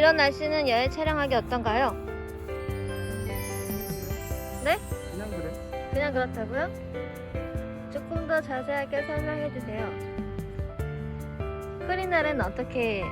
이런 날씨는 야외 촬영하기 어떤가요? 네? 그냥 그래. 그냥 그렇다고요? 조금 더 자세하게 설명해 주세요. 흐린 날은 어떻게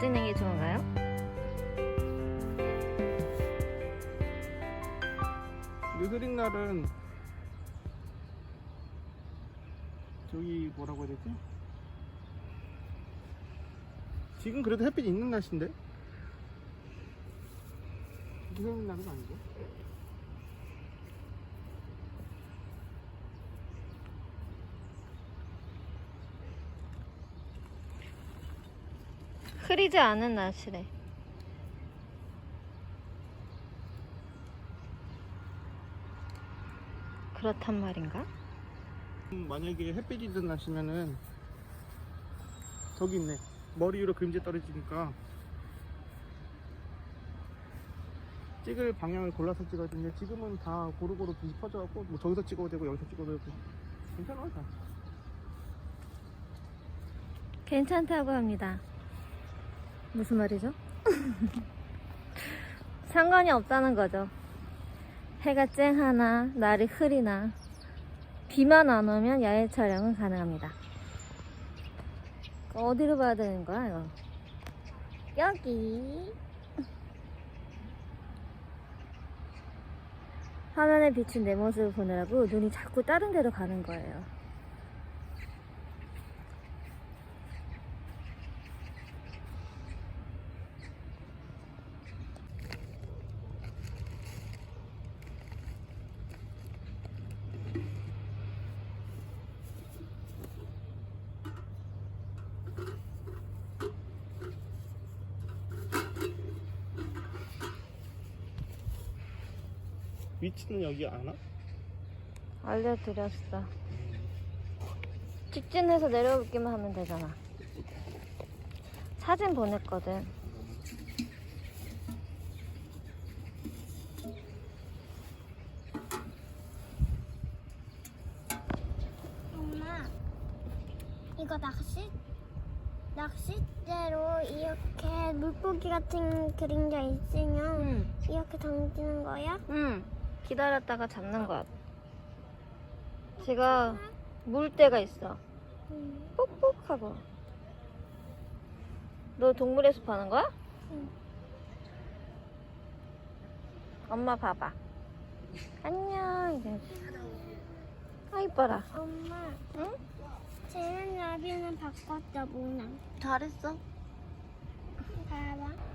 찍는 게 좋은가요? 흐린 날은 저기 뭐라고 해야 되지? 지금 그래도 햇빛 있는 날씨인데? 흐린 날은 아니고. 흐리지 않은 날씨래. 그렇단 말인가? 음, 만약에 햇빛이 있는 날씨면은 저기 있네. 머리 위로 그림자 떨어지니까 찍을 방향을 골라서 찍어야 되는데 지금은 다 고루고루 빛이 퍼져 갖고 뭐 저기서 찍어도 되고 여기서 찍어도 되고 괜찮아 다. 괜찮다고 합니다. 무슨 말이죠? 상관이 없다는 거죠. 해가 쨍하나, 날이 흐리나, 비만 안 오면 야외 촬영은 가능합니다. 어디로 봐야 되는 거야, 이거? 여기. 화면에 비춘 내 모습을 보느라고 눈이 자꾸 다른 데로 가는 거예요. 위치는 여기 안 와? 알려드렸어. 직진해서 내려오기만 하면 되잖아. 사진 보냈거든. 엄마, 이거 낚시 낚싯대로 이렇게 물고기 같은 그림자 있으면 응. 이렇게 던지는 거야? 응. 기다렸다가 잡는 거야. 제가 물 때가 있어. 응. 뽁뽁하고. 너 동물의 숲 하는 거야? 응. 엄마 봐봐. 안녕. 이제. 아 이뻐라. 엄마, 응? 쟤는 나비는 바꿨다 모양. 잘했어. 봐봐.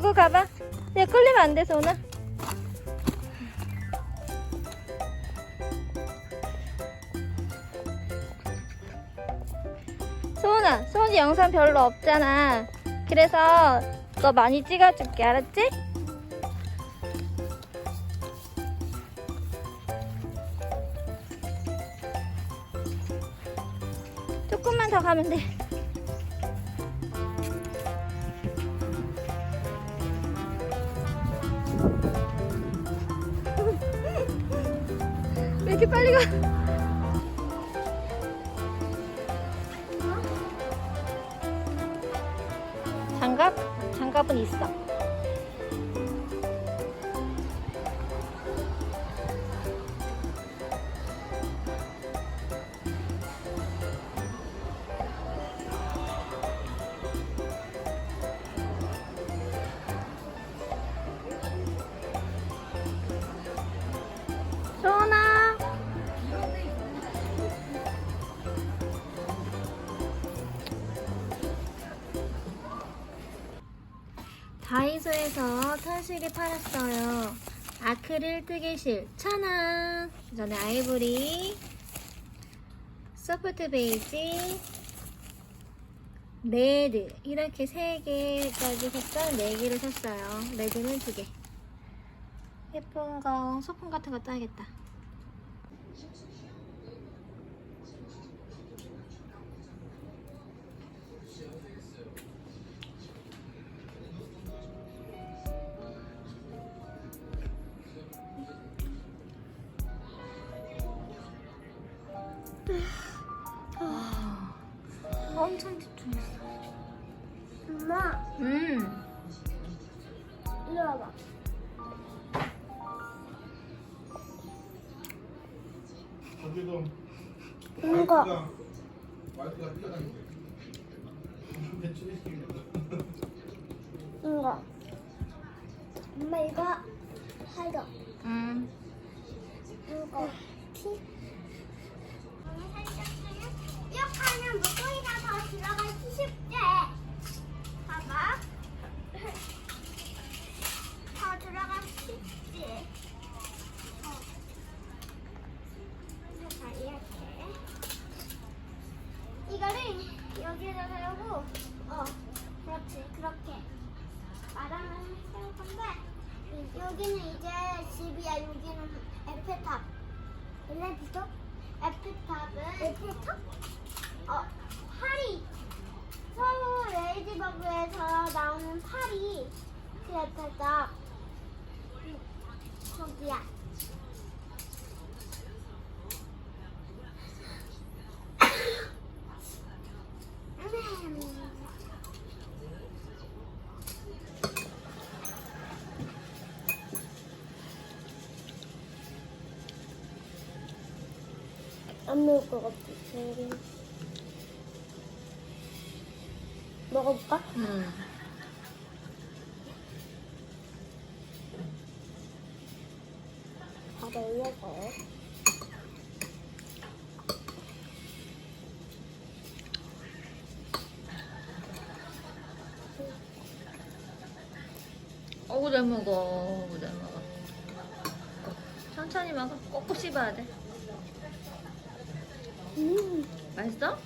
들고 가봐. 야 끌리면 안 돼, 소은아. 소은아, 소은이 영상 별로 없잖아. 그래서 너 많이 찍어줄게, 알았지? 조금만 더 가면 돼. 왜 세탁소에서 털실이 팔았어요. 아크릴 뜨개실 천원 전에 아이보리 소프트 베이지 레드. 이렇게 3개까지 샀어요 4개를 샀어요. 레드는 2개. 예쁜 거 소품 같은 거 따야겠다. 와이프가 와이프가 뛰어다니 안 매울 것 같아. 지금. 먹어볼까? 음. 밥에 올려서. 어우 잘 먹어. 어우 잘 먹어. 천천히 먹어. 꼭꼭 씹어야 돼. 맛있어?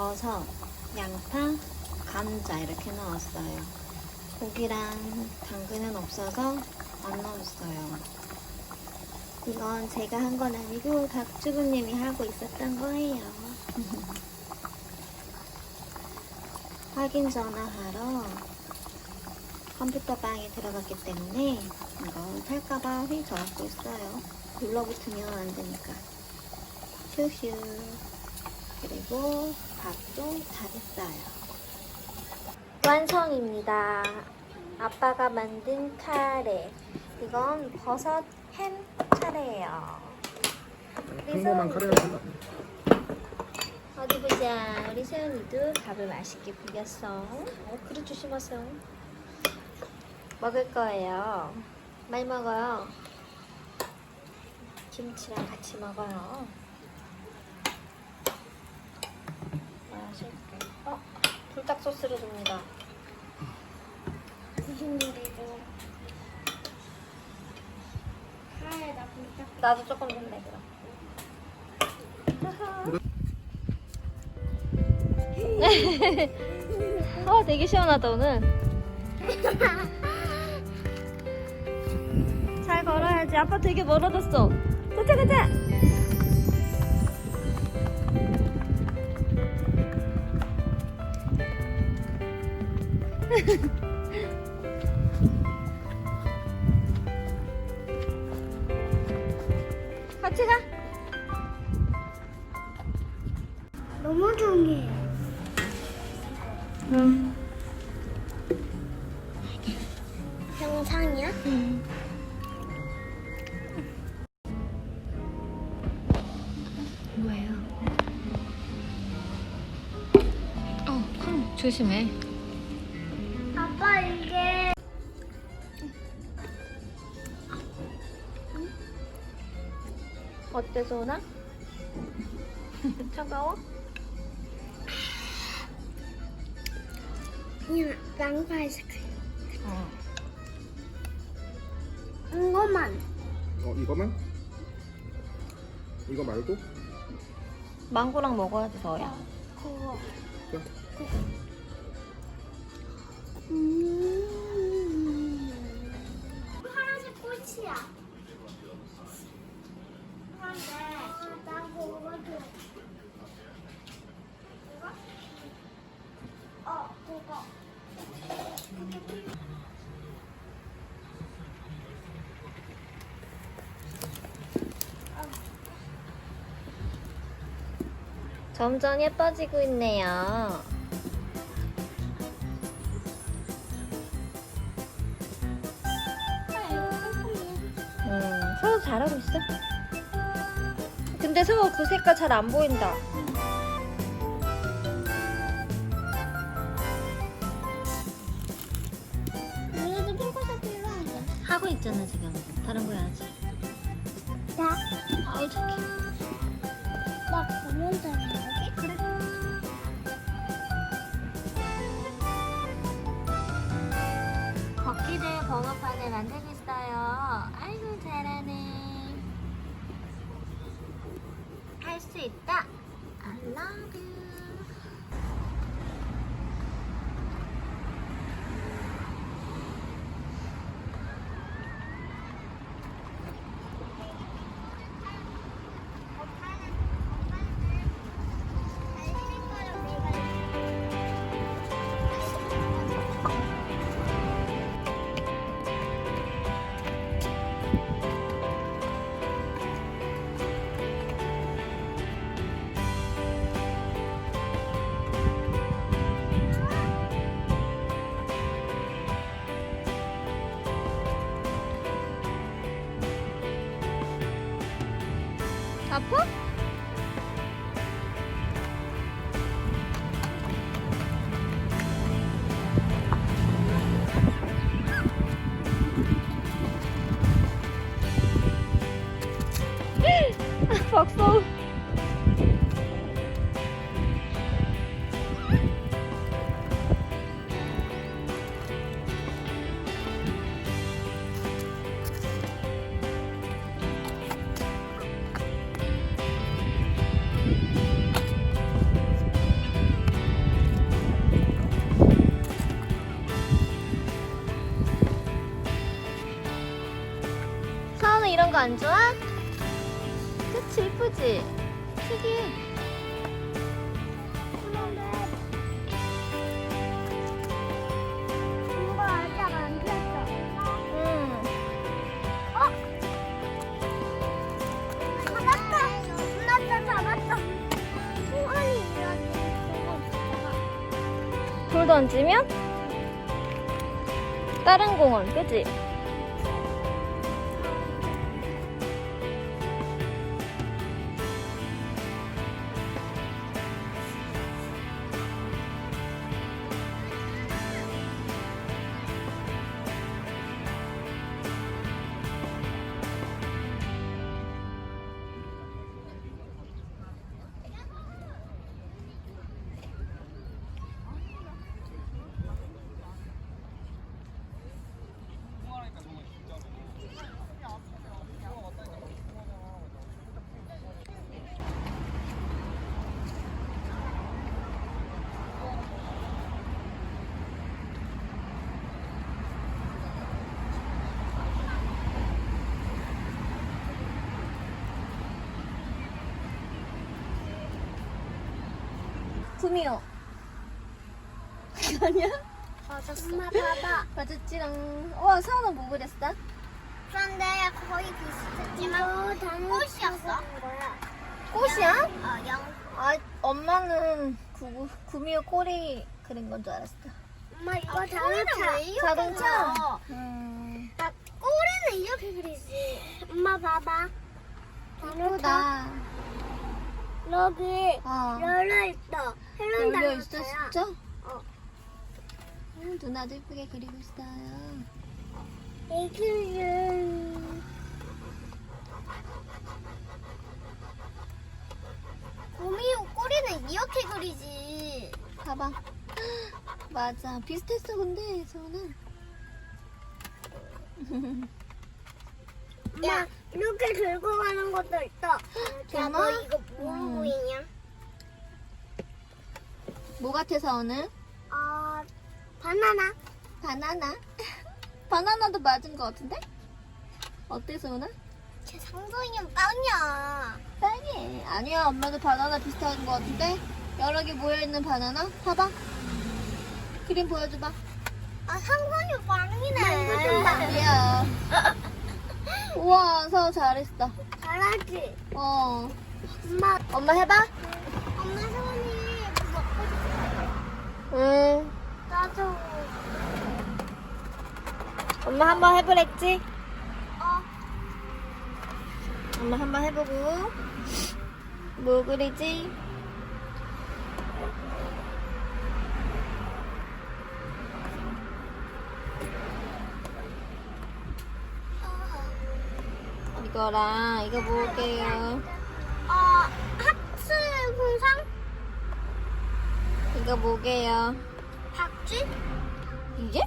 버섯, 양파, 감자 이렇게 넣었어요. 고기랑 당근은 없어서 안 넣었어요. 이건 제가 한 건 아니고 박주부님이 하고 있었던 거예요. 확인 전화하러 컴퓨터 방에 들어갔기 때문에 이거 탈까봐 휘 저었고 있어요. 눌러붙으면 안 되니까. 슈슈. 그리고 밥도 다 됐어요. 완성입니다. 아빠가 만든 카레. 이건 버섯 햄 카레예요. 평범한 그래서- 카레가 별로 안 어디 보자. 우리 세연이도 밥을 맛있게 비겼어. 어, 그릇 조심하세요. 먹을 거예요. 많이 먹어요. 김치랑 같이 먹어요. 맛있게. 어, 불닭 소스를 줍니다. 무슨 요리도 카레에다 불닭 나도 조금 좀내 그럼. 아, 되게 시원하다 오늘. 잘 걸어야지. 아빠 되게 멀어졌어. 가자 가자. 같이 가. 너무 조용해. 응. 영상이야? 뭐예요? 어, 콩 조심해. 이게 어때 소나? 차가워? 그냥 양파 아이스크림. 어. 이거만. 어 이거만? 이거 말고? 망고랑 먹어야지 서야. 그거. 자, 음. 점점 예뻐지고 있네요. 음, 서우 잘하고 있어. 근데 서우 그 색깔 잘 안 보인다. 할 수 있다. I love you. 안 좋아? 그치 이쁘지? 특이해 이거 아직 안 폈어. 응 잡았다. 엄마 잡았다. 아니 이런 돌 던지면 다른 공원 그치? 구미호 아니야? 맞았어. 엄마 봐봐. 맞았지랑 와 사원아 뭐 그렸어? 그런데 거의 비슷했지만 꽃이었어. 거야. 꽃이야? 어, 영. 아 엄마는 구, 구미호 꼬리 그린 건 줄 알았어 엄마 이거 자동차. 자동차? 음 나 꼬리는 이렇게 그리지. 엄마 봐봐. 예쁘다 여기 어 열려 있어. 헬론 열려 있어. 진짜? 어. 음, 누나도 예쁘게 그리고 있어요 애기는 곰이 꼬리는 이렇게 그리지. 봐봐 맞아 비슷했어 근데 서은아 야, 이렇게 들고 가는 것도 있다. 야? 너 이거 뭐 음. 보이냐? 뭐 같아 서은은? 어, 바나나. 바나나 바나나도 맞은 거 같은데? 어때 서은아? 제 상성이는 빵이야. 빵이 아니야 엄마도 바나나 비슷한 거 같은데? 여러 개 모여있는 바나나? 봐봐 그림 보여줘봐 아, 상성이 빵이네. 이야 우와 서우 잘했어 잘하지? 어 엄마, 엄마 해봐 엄마 손이 먹고 싶어. 응 나도. 엄마 한번 해보랬지? 어, 엄마 한번 해보고 뭐 그리지? 이 거랑 이거 볼게요 어, 하트 풍상? 이거 뭐게요? 박쥐? 이게?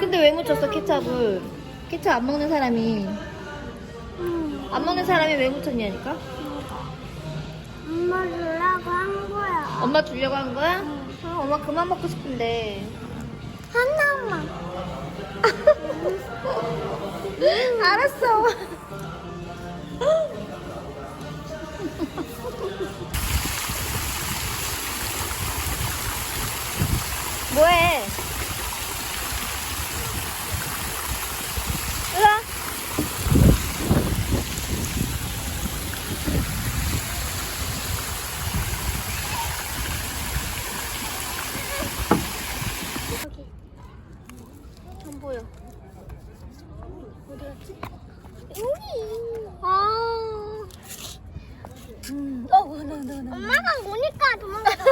근데 왜 묻혔어 케찹을? 케찹 안 먹는 사람이 응. 안 먹는 사람이 왜 묻혔냐니까? 엄마 주려고 한 거야. 엄마 주려고 한 거야? 아, 엄마 그만 먹고 싶은데. 하나만. 알았어. 뭐해? 으아. 안 보여. 여기. 아. 음. 어, 나, 나, 나. 엄마가 오니까 도망갔어.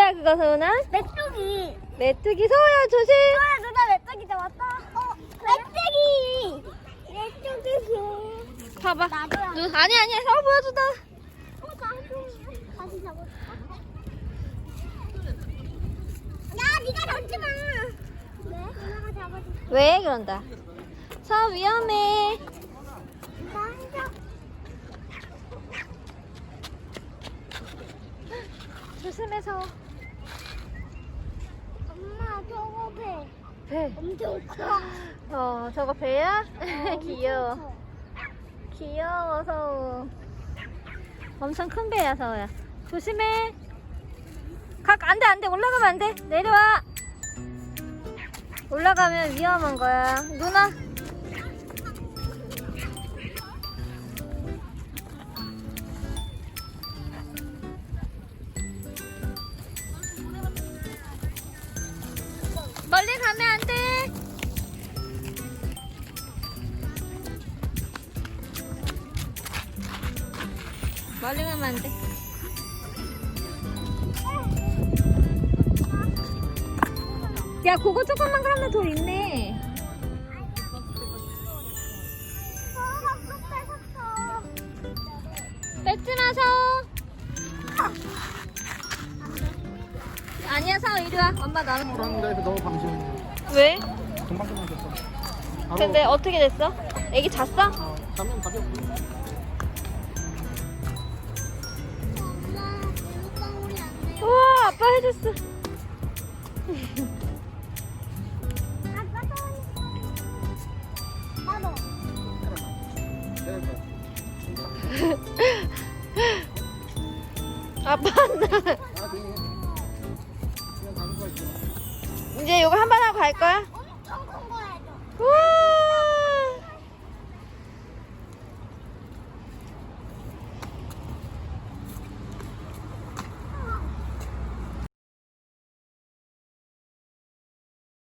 야, 그거 서은아? 메뚜기. 메뚜기 서우야 조심. 아, 누나 메뚜기 잡았다. 어, 메뚜기. 메뚜기. 봐봐. 나도야. 눈, 아니 아니야. 서우 보여주다. 어, 나도. 다시 잡았다. 야, 네가 잡지 마. 왜? 누나가 잡아줘. 왜 그런다? 서우 위험해. 조심해서. 엄마 저거 배 배. 엄청 커. 어, 저거 배야? 엄청 귀여워. 커. 귀여워 서우. 엄청 큰 배야 서우야. 조심해. 각 안 돼 안 돼 올라가면 안 돼. 내려와. 올라가면 위험한 거야. 누나. 가면 더 있네. 뺏지 마서. 아니야, 사오 이리 와. 엄마 나는 불안합니다 해서 너무 방심했는데 왜? 금방 끝나겠어. 바로 근데 어떻게 됐어? 애기 잤어? 어, 안 돼. 우와, 아빠 해줬어. 아빠